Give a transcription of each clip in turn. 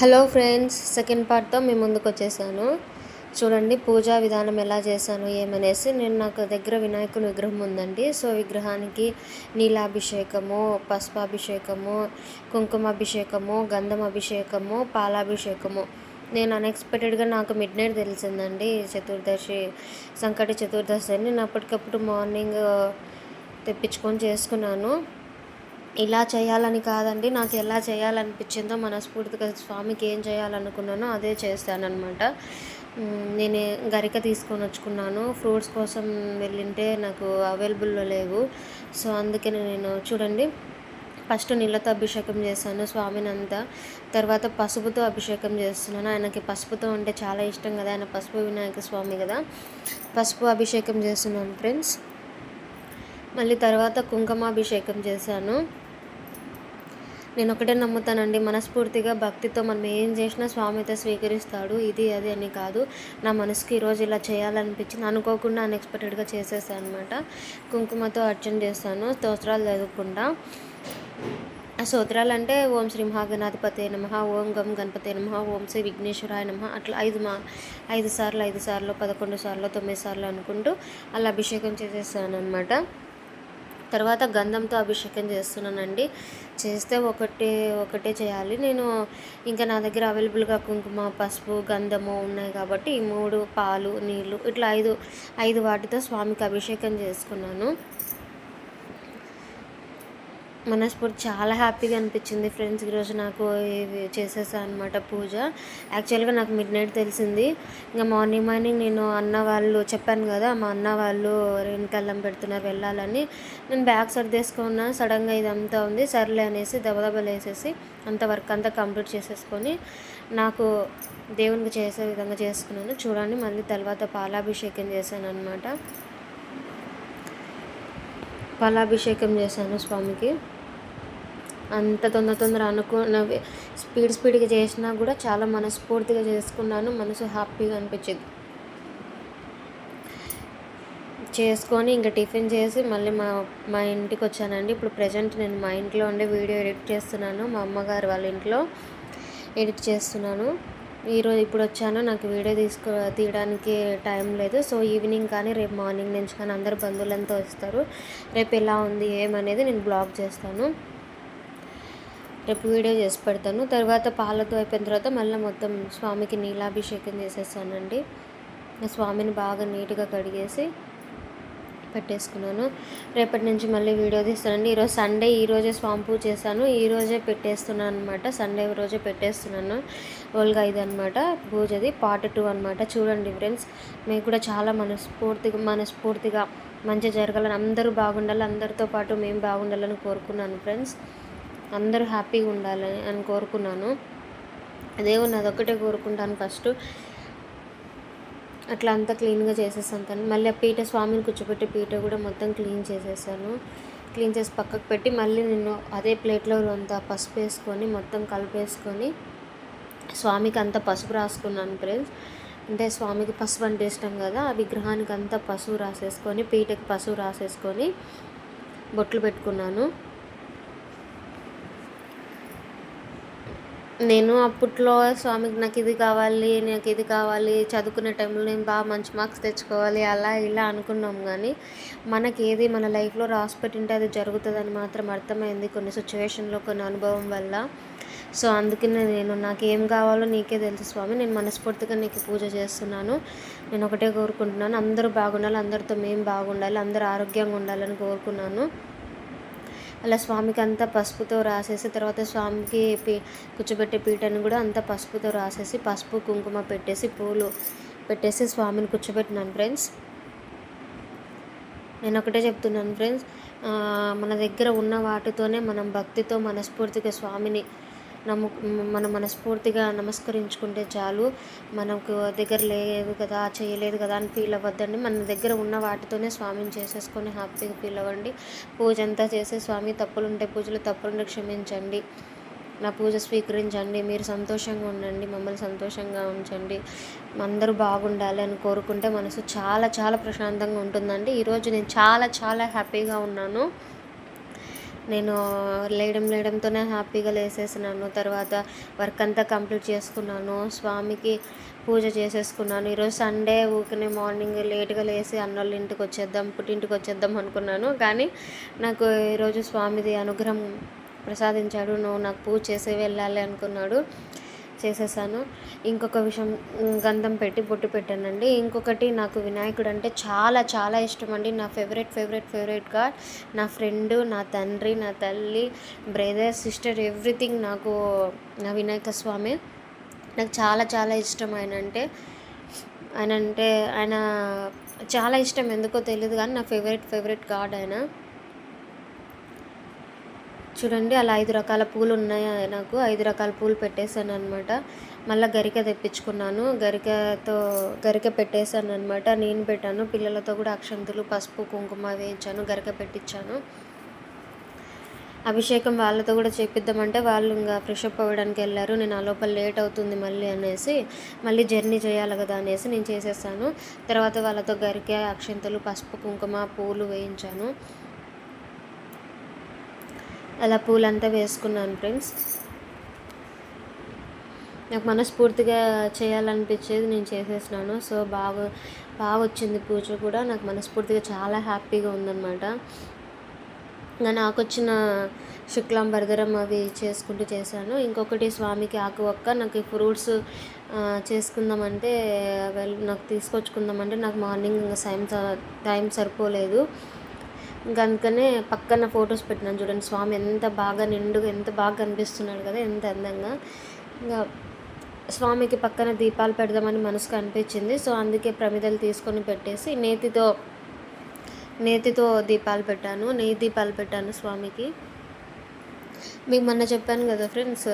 Hello friends second పార్ట్తో మీ ముందుకు వచ్చేసాను. చూడండి పూజా విధానం ఎలా చేశాను ఏమనేసి నేను నాకు దగ్గర వినాయకుని విగ్రహం ఉందండి. సో విగ్రహానికి నీలాభిషేకము పసుపాభిషేకము కుంకుమాభిషేకము గంధం అభిషేకము పాలాభిషేకము. నేను అన్ఎక్స్పెక్టెడ్గా నాకు మిడ్ నైట్ తెలిసిందండి చతుర్దశి సంకటి చతుర్దశి అని. నేను అప్పటికప్పుడు మార్నింగ్ తెప్పించుకొని చేసుకున్నాను. ఇలా చేయాలని కాదండి నాకు ఎలా చేయాలనిపించిందో మనస్ఫూర్తిగా స్వామికి ఏం చేయాలనుకున్నానో అదే చేస్తానమాట నేను గరిక తీసుకొని వచ్చుకున్నాను. ఫ్రూట్స్ కోసం వెళ్ళింటే నాకు అవైలబుల్లో లేవు. సో అందుకని నేను చూడండి ఫస్ట్ నీళ్ళతో అభిషేకం చేశాను స్వామిని అంతా తర్వాత పసుపుతో అభిషేకం చేస్తున్నాను. ఆయనకి పసుపుతో అంటే చాలా ఇష్టం కదా ఆయన పసుపు వినాయక స్వామి కదా. పసుపు అభిషేకం చేస్తున్నాను ఫ్రెండ్స్. మళ్ళీ తర్వాత కుంకుమాభిషేకం చేశాను. నేను ఒకటే నమ్ముతానండి. మనస్ఫూర్తిగా భక్తితో మనం ఏం చేసినా స్వామి అయితే స్వీకరిస్తాడు. ఇది అది అని కాదు. నా మనసుకి ఈరోజు ఇలా చేయాలనిపించింది. అనుకోకుండా అన్ఎక్స్పెక్టెడ్గా చేసేసాను అనమాట కుంకుమతో అర్చన చేస్తాను స్తోత్రాలు చదువుకుండా ఆ స్తోత్రాలు అంటే ఓం శ్రీ మహాగణాధిపతి నమ ఓం గం గణపతి నమ ఓం శ్రీ విఘ్నేశ్వరాయ నమ అట్లా ఐదు మా ఐదు సార్లు ఐదు సార్లు పదకొండు సార్లు తొమ్మిది సార్లు అనుకుంటూ అలా అభిషేకం చేసేసాను అనమాట తర్వాత గంధంతో అభిషేకం చేస్తున్నానండి. చేస్తే ఒకటే ఒకటే చేయాలి. నేను ఇంకా నా దగ్గర అవైలబుల్గా కుంకుమ పసుపు గంధము ఉన్నాయి కాబట్టి ఈ మూడు పాలు నీళ్ళు ఇట్లా ఐదు ఐదు వాటితో స్వామికి అభిషేకం చేసుకున్నాను. మనస్ఫూర్తి చాలా హ్యాపీగా అనిపించింది ఫ్రెండ్స్ ఈరోజు నాకు చేసేసాను అనమాట పూజ. యాక్చువల్గా నాకు మిడ్ నైట్ తెలిసింది. ఇంకా మార్నింగ్ మార్నింగ్ నేను అన్న వాళ్ళు చెప్పాను కదా మా అన్న వాళ్ళు రేణుకల్లం పెడుతున్నారు వెళ్ళాలని. నేను బ్యాగ్ సర్దేసుకున్నా సడన్గా ఇదంతా ఉంది సర్లే అనేసి దెబ్బదెబ్బలు వేసేసి అంత వర్క్ అంతా కంప్లీట్ చేసేసుకొని నాకు దేవునికి చేసే విధంగా చేసుకున్నాను. చూడండి మళ్ళీ తర్వాత పాలాభిషేకం చేశాను అనమాట పాలాభిషేకం చేశాను స్వామికి. అంత తొందర తొందర అనుకున్నవి స్పీడ్ స్పీడ్గా చేసినా కూడా చాలా మనస్ఫూర్తిగా చేసుకున్నాను. మనసు హ్యాపీగా అనిపించింది. చేసుకొని ఇంకా టిఫిన్ చేసి మళ్ళీ మా మా ఇంటికి వచ్చానండి. ఇప్పుడు ప్రజెంట్ నేను మా ఇంట్లో ఉండే వీడియో ఎడిట్ చేస్తున్నాను. మా అమ్మగారు వాళ్ళ ఇంట్లో ఎడిట్ చేస్తున్నాను. ఈరోజు ఇప్పుడు వచ్చాను నాకు వీడియో తీసుకో తీయడానికి టైం లేదు. సో ఈవినింగ్ కానీ రేపు మార్నింగ్ నుంచి కానీ అందరు బంధువులంతా వస్తారు. రేపు ఎలా ఉంది ఏమనేది నేను బ్లాగ్ చేస్తాను. రేపు వీడియో చేసి పెడతాను. తర్వాత పాలతో అయిపోయిన తర్వాత మళ్ళీ మొత్తం స్వామికి నీలాభిషేకం చేసేసానండి స్వామిని బాగా నీట్గా కడిగేసి పెట్టేసుకున్నాను. రేపటి నుంచి మళ్ళీ వీడియో తీస్తానండి. ఈరోజు సండే ఈరోజే స్వామి పూజ చేశాను. ఈరోజే పెట్టేస్తున్నాను అనమాట సండే రోజే పెట్టేస్తున్నాను. ఓల్గా ఇది అనమాట పూజది. పార్ట్ టూ అనమాట చూడండి ఫ్రెండ్స్ మీకు కూడా చాలా మనస్ఫూర్తిగా మనస్ఫూర్తిగా మంచి జరగాలని అందరూ బాగుండాలి అందరితో పాటు మేము బాగుండాలని కోరుకున్నాను ఫ్రెండ్స్. అందరూ హ్యాపీగా ఉండాలని అని కోరుకున్నాను. దేవుని అదొక్కటే కోరుకుంటాను ఫస్ట్. అట్లా అంతా క్లీన్గా చేసేసాను తను. మళ్ళీ ఆ పీట స్వామిని కూర్చోబెట్టి పీట కూడా మొత్తం క్లీన్ చేసేసాను. క్లీన్ చేసి పక్కకు పెట్టి మళ్ళీ నేను అదే ప్లేట్లో అంతా పసుపు వేసుకొని మొత్తం కలిపేసుకొని స్వామికి అంతా పసుపు రాసుకున్నాను ఫ్రెండ్స్. అంటే స్వామికి పసుపు అంటే ఇష్టం కదా ఆ విగ్రహానికి అంతా పసుపు రాసేసుకొని పీటకి పసుపు రాసేసుకొని బొట్లు పెట్టుకున్నాను. నేను అప్పట్లో స్వామికి నాకు ఇది కావాలి నాకు ఇది కావాలి చదువుకునే టైంలో నేను బాగా మంచి మార్క్స్ తెచ్చుకోవాలి అలా ఇలా అనుకున్నాం కానీ మనకి ఏది మన లైఫ్లో రాసి పెట్టింటే అది జరుగుతుందని మాత్రం అర్థమైంది కొన్ని సిచ్యువేషన్లో కొన్ని అనుభవం వల్ల. సో అందుకనే నేను నాకు ఏం కావాలో నీకే తెలుసు స్వామి. నేను మనస్ఫూర్తిగా నీకు పూజ చేస్తున్నాను. నేను ఒకటే కోరుకుంటున్నాను. అందరూ బాగుండాలి అందరితో మేము బాగుండాలి అందరూ ఆరోగ్యంగా ఉండాలని కోరుకున్నాను. అలా స్వామికి అంతా పసుపుతో రాసేసి తర్వాత స్వామికి పీ కూర్చోబెట్టే పీటను కూడా అంతా పసుపుతో రాసేసి పసుపు కుంకుమ పెట్టేసి పూలు పెట్టేసి స్వామిని కూర్చోబెట్టినాను ఫ్రెండ్స్. నేను ఒకటే చెప్తున్నాను ఫ్రెండ్స్ మన దగ్గర ఉన్న వాటితోనే మనం భక్తితో మనస్ఫూర్తిగా స్వామిని నమ్ము మనం మనస్ఫూర్తిగా నమస్కరించుకుంటే చాలు. మనకు దగ్గర లేదు కదా చేయలేదు కదా అని ఫీల్ అవ్వద్దండి. మన దగ్గర ఉన్న వాటితోనే స్వామిని చేసేసుకొని హ్యాపీగా ఫీల్ అవ్వండి. పూజ అంతా చేసే స్వామి తప్పులుంటే పూజలు తప్పులుంటే క్షమించండి. నా పూజ స్వీకరించండి. మీరు సంతోషంగా ఉండండి. మమ్మల్ని సంతోషంగా ఉంచండి. అందరూ బాగుండాలి అని కోరుకుంటే మనసు చాలా చాలా ప్రశాంతంగా ఉంటుందండి. ఈరోజు నేను చాలా చాలా హ్యాపీగా ఉన్నాను. నేను లేయడం లేయడంతోనే హ్యాపీగా లేసేసినాను. తర్వాత వర్క్ అంతా కంప్లీట్ చేసుకున్నాను. స్వామికి పూజ చేసేసుకున్నాను. ఈరోజు సండే ఊకనే మార్నింగ్ లేట్గా లేసి అన్నోళ్ళ ఇంటికి వచ్చేద్దాం పుట్టింటికి వచ్చేద్దాం అనుకున్నాను. కానీ నాకు ఈరోజు స్వామిది అనుగ్రహం ప్రసాదించాడు. నువ్వు నాకు పూజ చేసి వెళ్ళాలి అనుకున్నాడు. చేసేసాను. ఇంకొక విషయం గంధం పెట్టి బొట్టు పెట్టానండి. ఇంకొకటి నాకు వినాయకుడు అంటే చాలా చాలా ఇష్టం అండి నా ఫేవరెట్ ఫేవరెట్ ఫేవరెట్ గాడ్ నా ఫ్రెండ్ నా తండ్రి నా తల్లి బ్రదర్ సిస్టర్ ఎవ్రీథింగ్ నాకు నా వినాయక స్వామి. నాకు చాలా చాలా ఇష్టం ఆయన అంటే. ఆయన అంటే ఆయన చాలా ఇష్టం ఎందుకో తెలియదు కానీ నా ఫేవరెట్ ఫేవరెట్ గాడ్ ఆయన. చూడండి అలా ఐదు రకాల పూలు ఉన్నాయి నాకు. ఐదు రకాల పూలు పెట్టేశాను అనమాట మళ్ళీ గరిక తెప్పించుకున్నాను. గరికతో గరిక పెట్టేశాను అనమాట నేను పెట్టాను. పిల్లలతో కూడా అక్షంతులు పసుపు కుంకుమ వేయించాను. గరిక పెట్టించాను అభిషేకం వాళ్ళతో కూడా చేపిద్దామంటే వాళ్ళు ఇంకా ఫ్రెషప్ అవ్వడానికి వెళ్ళారు. నేను ఆ లోపల లేట్ అవుతుంది మళ్ళీ అనేసి మళ్ళీ జర్నీ చేయాలి కదా అనేసి నేను చేసేసాను. తర్వాత వాళ్ళతో గరిక అక్షంతలు పసుపు కుంకుమ పూలు వేయించాను. అలా పూలంతా వేసుకున్నాను ఫ్రెండ్స్. నాకు మనస్ఫూర్తిగా చేయాలనిపించేది నేను చేసేసినాను. సో బాగా బాగా వచ్చింది పూజ కూడా. నాకు మనస్ఫూర్తిగా చాలా హ్యాపీగా ఉందన్నమాట. ఇంకా నాకు వచ్చిన శుక్లాంబరదరం అవి చేసుకుంటూ చేశాను. ఇంకొకటి స్వామికి ఆకు ఒక్క నాకు ఫ్రూట్స్ చేసుకుందామంటే నాకు తీసుకొచ్చుకుందామంటే నాకు మార్నింగ్ ఇంకా టైం టైం సరిపోలేదు. కనుకనే పక్కన ఫొటోస్ పెట్టినాను చూడండి. స్వామి ఎంత బాగా నిండుగా ఎంత బాగా కనిపిస్తున్నాడు కదా ఎంత అందంగా. ఇంకా స్వామికి పక్కన దీపాలు పెడదామని మనసుకు అనిపించింది. సో అందుకే ప్రమిదలు తీసుకొని పెట్టేసి నేతితో నేతితో దీపాలు పెట్టాను. నెయ్యి దీపాలు పెట్టాను స్వామికి. మీకు మొన్న చెప్పాను కదా ఫ్రెండ్స్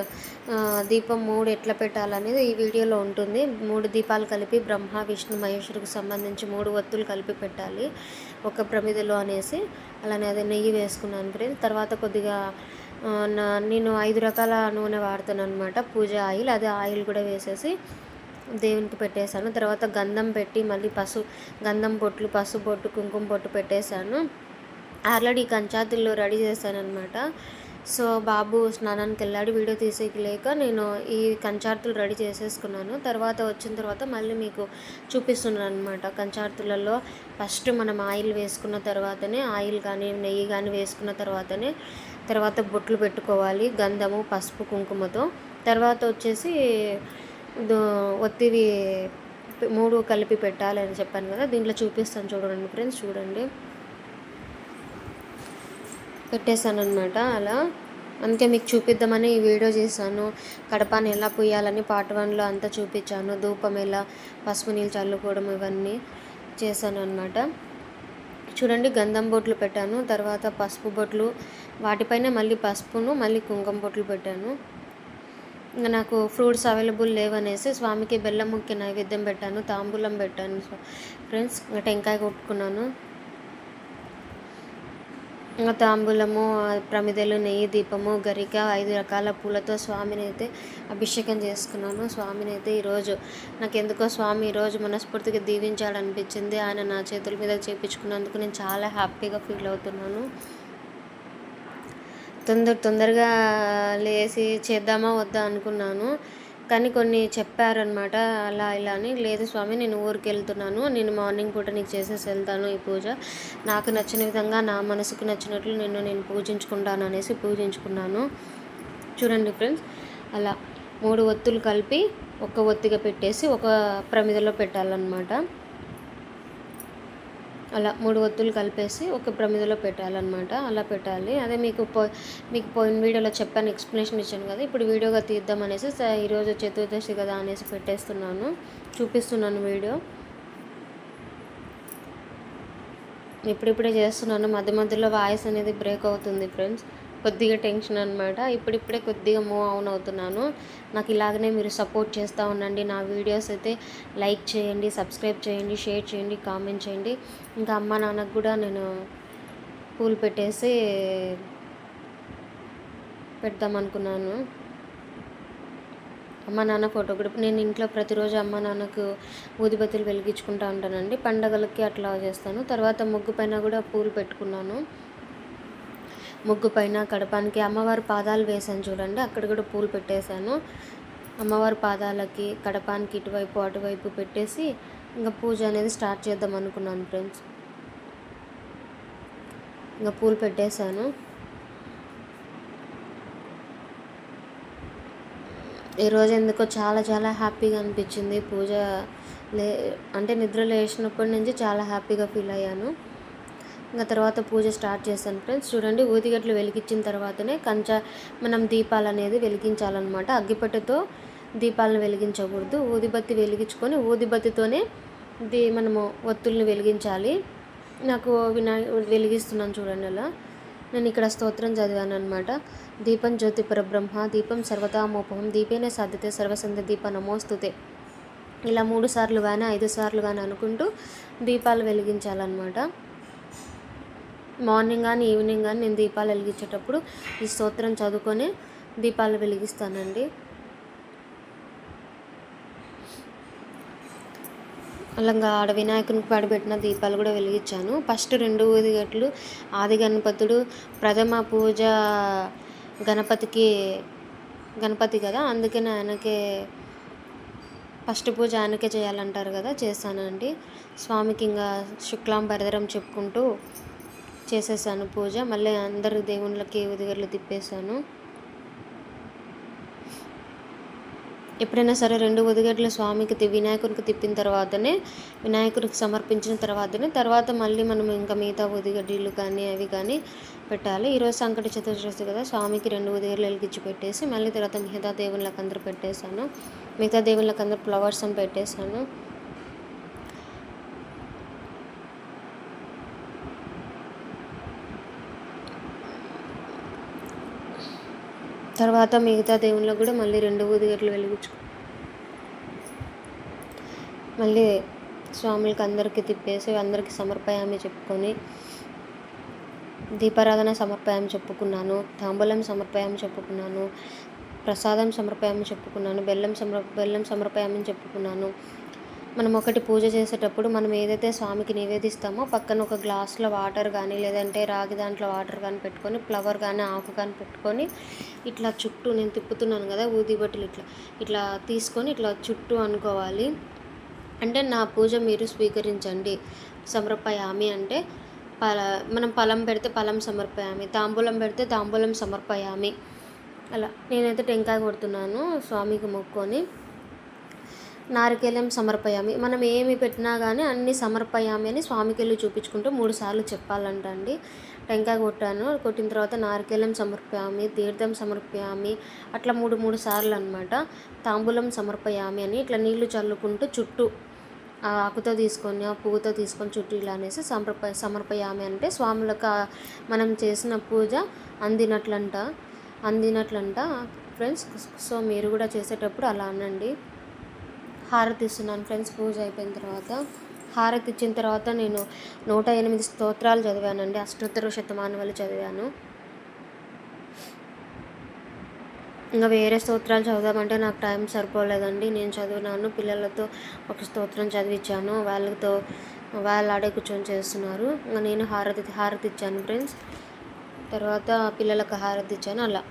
దీపం మూడు ఎట్లా పెట్టాలనేది ఈ వీడియోలో ఉంటుంది. మూడు దీపాలు కలిపి బ్రహ్మ విష్ణు మహేశ్వరికి సంబంధించి మూడు ఒత్తులు కలిపి పెట్టాలి. ఒక ప్రమిదలో అనేసి అలానే అదే నెయ్యి వేసుకున్నాను ఫ్రెండ్స్. తర్వాత కొద్దిగా నేను ఐదు రకాల నూనె వాడతాను అనమాట పూజ ఆయిల్ అదే ఆయిల్ కూడా వేసేసి దేవునికి పెట్టేశాను. తర్వాత గంధం పెట్టి మళ్ళీ పసు గంధం బొట్లు పసుపు బొట్టు కుంకుమ బొట్టు పెట్టేశాను. ఆల్రెడీ కంచాతుల్లో రెడీ చేశాను అనమాట సో బాబు స్నానానికి వెళ్ళాడు వీడియో తీసేయలేక నేను ఈ కంచార్తులు రెడీ చేసేసుకున్నాను. తర్వాత వచ్చిన తర్వాత మళ్ళీ మీకు చూపిస్తున్నాను అనమాట కంచార్తులలో ఫస్ట్ మనం ఆయిల్ వేసుకున్న తర్వాతనే ఆయిల్ కానీ నెయ్యి కానీ వేసుకున్న తర్వాతనే తర్వాత బొట్లు పెట్టుకోవాలి గంధము పసుపు కుంకుమతో. తర్వాత వచ్చేసి ఒత్తివి మూడు కలిపి పెట్టాలని చెప్పాను కదా దీంట్లో చూపిస్తాను చూడండి ఫ్రెండ్స్ చూడండి. పెట్టేశాను అనమాట అలా. అందుకే మీకు చూపిద్దామని ఈ వీడియో చేశాను. కడపాన్ని ఎలా పుయ్యాలని పార్ట్ వన్లో అంతా చూపించాను. ధూపం ఎలా పసుపు నీళ్ళు చల్లుకోవడం ఇవన్నీ చేశాను అనమాట చూడండి గంధం బొట్లు పెట్టాను. తర్వాత పసుపు బొట్లు వాటిపైన మళ్ళీ పసుపును మళ్ళీ కుంకుమ బొట్లు పెట్టాను. ఇంకా నాకు ఫ్రూట్స్ అవైలబుల్ లేవనేసి స్వామికి బెల్లం ముక్కి నైవేద్యం పెట్టాను తాంబూలం పెట్టాను. ఫ్రెండ్స్ ఇంకా టెంకాయ కొట్టుకున్నాను. తాంబూలము ప్రమిదలు నెయ్యి దీపము గరిక ఐదు రకాల పూలతో స్వామిని అయితే అభిషేకం చేసుకున్నాను స్వామిని అయితే ఈరోజు నాకు ఎందుకో స్వామి ఈరోజు మనస్ఫూర్తిగా దీవించాలనిపించింది ఆయన నా చేతుల మీద చేపించుకున్నందుకు నేను చాలా హ్యాపీగా ఫీల్ అవుతున్నాను. తొందర తొందరగా లేచి చేద్దామా వద్దా అనుకున్నాను. కానీ కొన్ని చెప్పారనమాట అలా ఇలా అని. లేదు స్వామి నేను ఊరికి వెళ్తున్నాను. నేను మార్నింగ్ పూట నీకు చేసేసి వెళ్తాను ఈ పూజ. నాకు నచ్చిన విధంగా నా మనసుకు నచ్చినట్లు నేను నేను పూజించుకుంటాను అనేసి పూజించుకున్నాను. చూడండి ఫ్రెండ్స్ అలా మూడు ఒత్తులు కలిపి ఒక ఒత్తిగా పెట్టేసి ఒక ప్రమిదలో పెట్టాలన్నమాట. అలా మూడు ఒత్తులు కలిపేసి ఒక ప్రమిదలో పెట్టాలన్నమాట. అలా పెట్టాలి. అదే మీకు పో మీకు పోయిన వీడియోలో చెప్పాను ఎక్స్ప్లెనేషన్ ఇచ్చాను కదా ఇప్పుడు వీడియోగా తీద్దాం అనేసి ఈరోజు చతుర్దశి కదా అనేసి పెట్టేస్తున్నాను. చూపిస్తున్నాను వీడియో. ఇప్పుడిప్పుడే చేస్తున్నాను. మధ్య మధ్యలో వాయిస్ అనేది బ్రేక్ అవుతుంది ఫ్రెండ్స్. కొద్దిగా టెన్షన్ అనమాట ఇప్పుడిప్పుడే కొద్దిగా మూవ్ ఆన్ అవుతున్నాను. నాకు ఇలాగనే మీరు సపోర్ట్ చేస్తూ ఉండండి. నా వీడియోస్ అయితే లైక్ చేయండి సబ్స్క్రైబ్ చేయండి షేర్ చేయండి కామెంట్ చేయండి. ఇంకా అమ్మ నాన్నకు కూడా నేను పూలు పెట్టేసి పెడదామనుకున్నాను అమ్మ నాన్న ఫోటో కూడా నేను ఇంట్లో ప్రతిరోజు అమ్మ నాన్నకు ఊదిబత్తులు వెలిగించుకుంటూ ఉంటానండి. పండగలకి అట్లా చేస్తాను. తర్వాత ముగ్గు పైన కూడా పూలు పెట్టుకున్నాను. ముగ్గు పైన కడపానికి అమ్మవారి పాదాలు వేసాను చూడండి. అక్కడ కూడా పూలు పెట్టేశాను. అమ్మవారి పాదాలకి కడపానికి ఇటువైపు అటువైపు పెట్టేసి ఇంకా పూజ అనేది స్టార్ట్ చేద్దాం అనుకున్నాను ఫ్రెండ్స్. ఇంకా పూలు పెట్టేశాను. ఈరోజు ఎందుకో చాలా చాలా హ్యాపీగా అనిపించింది. పూజ లే అంటే నిద్ర లేచినప్పటి నుంచి చాలా హ్యాపీగా ఫీల్ అయ్యాను. ఇంకా తర్వాత పూజ స్టార్ట్ చేశాను ఫ్రెండ్స్. చూడండి ఊదిగట్లు వెలిగించిన తర్వాతనే కంచ మనం దీపాలు అనేది వెలిగించాలన్నమాట. అగ్గిపెట్టెతో దీపాలను వెలిగించకూడదు. ఊదిబత్తి వెలిగించుకొని ఊదిబత్తితోనే దీ మనము ఒత్తుల్ని వెలిగించాలి. నాకు వినా వెలిగిస్తున్నాను చూడండి అలా. నేను ఇక్కడ స్తోత్రం చదివాను అనమాట దీపం జ్యోతి పరబ్రహ్మ దీపం సర్వతామోపహం దీపేనే సాధ్యతే సర్వసంధ దీప నమోస్తుతే. ఇలా మూడు సార్లు కానీ ఐదు సార్లు కానీ అనుకుంటూ దీపాలు వెలిగించాలన్నమాట. మార్నింగ్ కానీ ఈవినింగ్ కానీ నేను దీపాలు వెలిగించేటప్పుడు ఈ స్తోత్రం చదువుకొని దీపాలు వెలిగిస్తానండి. అలాగా ఆడ వినాయకునికి పడిపెట్టిన దీపాలు కూడా వెలిగించాను. ఫస్ట్ రెండు ఊదిగట్లు ఆది గణపతుడు ప్రథమ పూజ గణపతికి గణపతి కదా అందుకని ఆయనకే ఫస్ట్ పూజ ఆయనకే చేయాలంటారు కదా చేశానండి స్వామికి ఇంకా శుక్లాం భరదరం చెప్పుకుంటూ చేసేసాను పూజ. మళ్ళీ అందరు దేవుళ్ళకి ఉదిగర్లు తిప్పేశాను. ఎప్పుడైనా సరే రెండు ఉదిగడ్లు స్వామికి తి వినాయకునికి తిప్పిన తర్వాతనే వినాయకుడికి సమర్పించిన తర్వాతనే తర్వాత మళ్ళీ మనం ఇంకా మిగతా ఉదిగడ్డీలు కానీ అవి కానీ పెట్టాలి. ఈరోజు సంకట చతుర్దశి కదా స్వామికి రెండు ఉదిగడ్లు వెలిగించి పెట్టేసి మళ్ళీ తర్వాత మిగతా దేవుళ్ళకి అందరూ పెట్టేశాను. మిగతా దేవుళ్ళకి అందరూ ఫ్లవర్స్ అని పెట్టేశాను. తర్వాత మిగతా దేవుళ్ళకు కూడా మళ్ళీ రెండు ఊదిగట్లు వెలిగించు మళ్ళీ స్వాములకి అందరికీ తిప్పేసి అందరికీ సమర్పయామి చెప్పుకొని దీపారాధన సమర్పయామి చెప్పుకున్నాను తాంబూలం సమర్పయామి చెప్పుకున్నాను ప్రసాదం సమర్పయామి చెప్పుకున్నాను బెల్లం సమర్ బెల్లం సమర్పయామని చెప్పుకున్నాను. మనం ఒకటి పూజ చేసేటప్పుడు మనం ఏదైతే స్వామికి నివేదిస్తామో పక్కన ఒక గ్లాస్లో వాటర్ కానీ లేదంటే రాగి దాంట్లో వాటర్ కానీ పెట్టుకొని ఫ్లవర్ కానీ ఆకు కానీ పెట్టుకొని ఇట్లా చుట్టూ నేను తిప్పుతున్నాను కదా ఊది బట్టలు ఇట్లా ఇట్లా తీసుకొని ఇట్లా చుట్టూ అనుకోవాలి. అంటే నా పూజ మీరు స్వీకరించండి. సమర్పయామి అంటే పల మనం ఫలం పెడితే ఫలం సమర్పయామి తాంబూలం పెడితే తాంబూలం సమర్పయామి. అలా నేనైతే టెంకాయ కొడుతున్నాను స్వామికి మొక్కొని. నారికేలం సమర్పయామి. మనం ఏమి పెట్టినా కానీ అన్ని సమర్పయామి అని స్వామికి వెళ్ళి చూపించుకుంటూ మూడు సార్లు చెప్పాలంట అండి. టెంకాయ కొట్టాను. కొట్టిన తర్వాత నారికేలం సమర్పయామి తీర్థం సమర్పయామి అట్లా మూడు మూడు సార్లు అనమాట తాంబూలం సమర్పయామి అని ఇట్లా నీళ్ళు చల్లుకుంటూ చుట్టూ ఆ ఆకుతో తీసుకొని ఆ పువ్వుతో తీసుకొని చుట్టూ ఇలా అనేసి సమర్ప సమర్పయామి అంటే స్వాములకు మనం చేసిన పూజ అందినట్లంట. అందినట్లంట. ఫ్రెండ్స్ సో మీరు కూడా చేసేటప్పుడు అలా అనండి. హారతి ఇస్తున్నాను ఫ్రెండ్స్. పూజ అయిపోయిన తర్వాత హారతి ఇచ్చిన తర్వాత నేను నూట ఎనిమిది స్తోత్రాలు చదివానండి. అష్టోత్తర శతమానవాలు చదివాను. ఇంకా వేరే స్తోత్రాలు చదువుదామంటే నాకు టైం సరిపోలేదండి. నేను చదివినాను. పిల్లలతో ఒక స్తోత్రం చదివించాను వాళ్ళతో వాళ్ళు ఆడే కూర్చొని చేస్తున్నారు. ఇంకా నేను హారతి హారతి ఇచ్చాను ఫ్రెండ్స్. తర్వాత పిల్లలకు హారతి ఇచ్చాను. అలా.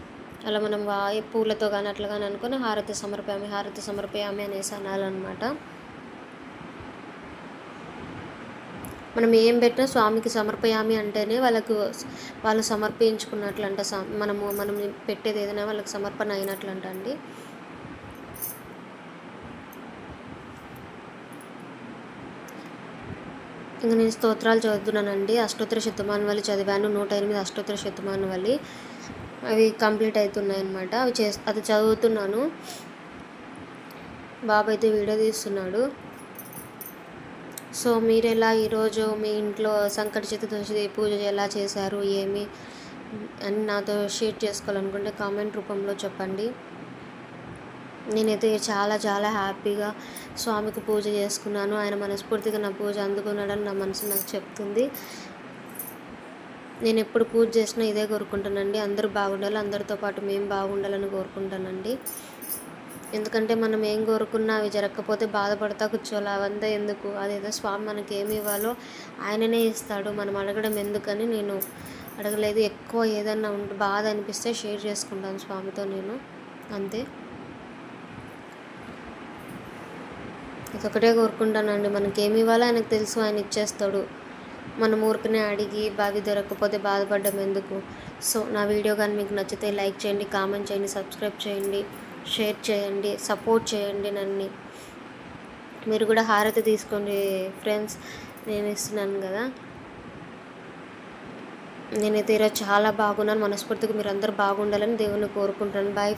అలా మనం వా పూలతో కానీ అట్లా కానీ అనుకుని హారతి సమర్పయామి హారతి సమర్పయామి అనేసి అనాలన్నమాట. మనం ఏం పెట్టినా స్వామికి సమర్పయామి అంటేనే వాళ్ళకు వాళ్ళు సమర్పించుకున్నట్లంట మనము మనం పెట్టేది ఏదైనా వాళ్ళకి సమర్పణ అయినట్లంట అండి. ఇంకా నేను స్తోత్రాలు చదువుతున్నానండి. అష్టోత్తర శతమానవల్లి చదివాను. నూట ఎనిమిది అష్టోత్తర శతమానవల్లి అవి కంప్లీట్ అవుతున్నాయి అనమాట అవి చే అది చదువుతున్నాను. బాబు అయితే వీడియో తీస్తున్నాడు. సో మీరు ఎలా ఈరోజు మీ ఇంట్లో సంకట చతుర్దశి పూజ ఎలా చేశారు ఏమి అని నాతో షేర్ చేసుకోవాలనుకుంటే కామెంట్ రూపంలో చెప్పండి. నేనైతే చాలా చాలా హ్యాపీగా స్వామికి పూజ చేసుకున్నాను. ఆయన మనస్ఫూర్తిగా నా పూజ అందుకున్నాడని నా మనసు నాకు చెప్తుంది. నేను ఎప్పుడు పూజ చేసినా ఇదే కోరుకుంటానండి. అందరూ బాగుండాలి అందరితో పాటు మేము బాగుండాలని కోరుకుంటానండి. ఎందుకంటే మనం ఏం కోరుకున్నా అవి జరగకపోతే బాధపడతా కూర్చోవాలి. అవంతా ఎందుకు? అదేదో స్వామి మనకి ఏమి ఇవ్వాలో ఆయననే ఇస్తాడు. మనం అడగడం ఎందుకని నేను అడగలేదు. ఎక్కువ ఏదన్నా ఉంటే బాధ అనిపిస్తే షేర్ చేసుకుంటాను స్వామితో నేను. అంతే. ఇదొకటే కోరుకుంటానండి. మనకి ఏమి ఇవ్వాలో ఆయనకు తెలుసు. ఆయన ఇచ్చేస్తాడు. మనం ఊరికనే అడిగి బావి దొరకకపోతే బాధపడడం ఎందుకు? సో నా వీడియో కానీ మీకు నచ్చితే లైక్ చేయండి కామెంట్ చేయండి సబ్స్క్రైబ్ చేయండి షేర్ చేయండి సపోర్ట్ చేయండి నన్ను. మీరు కూడా హారతి తీసుకోండి ఫ్రెండ్స్ నేను ఇస్తున్నాను కదా. నేనైతే ఈరోజు చాలా బాగున్నాను మనస్ఫూర్తిగా మీరు అందరూ బాగుండాలని దేవుని కోరుకుంటాను బాయ్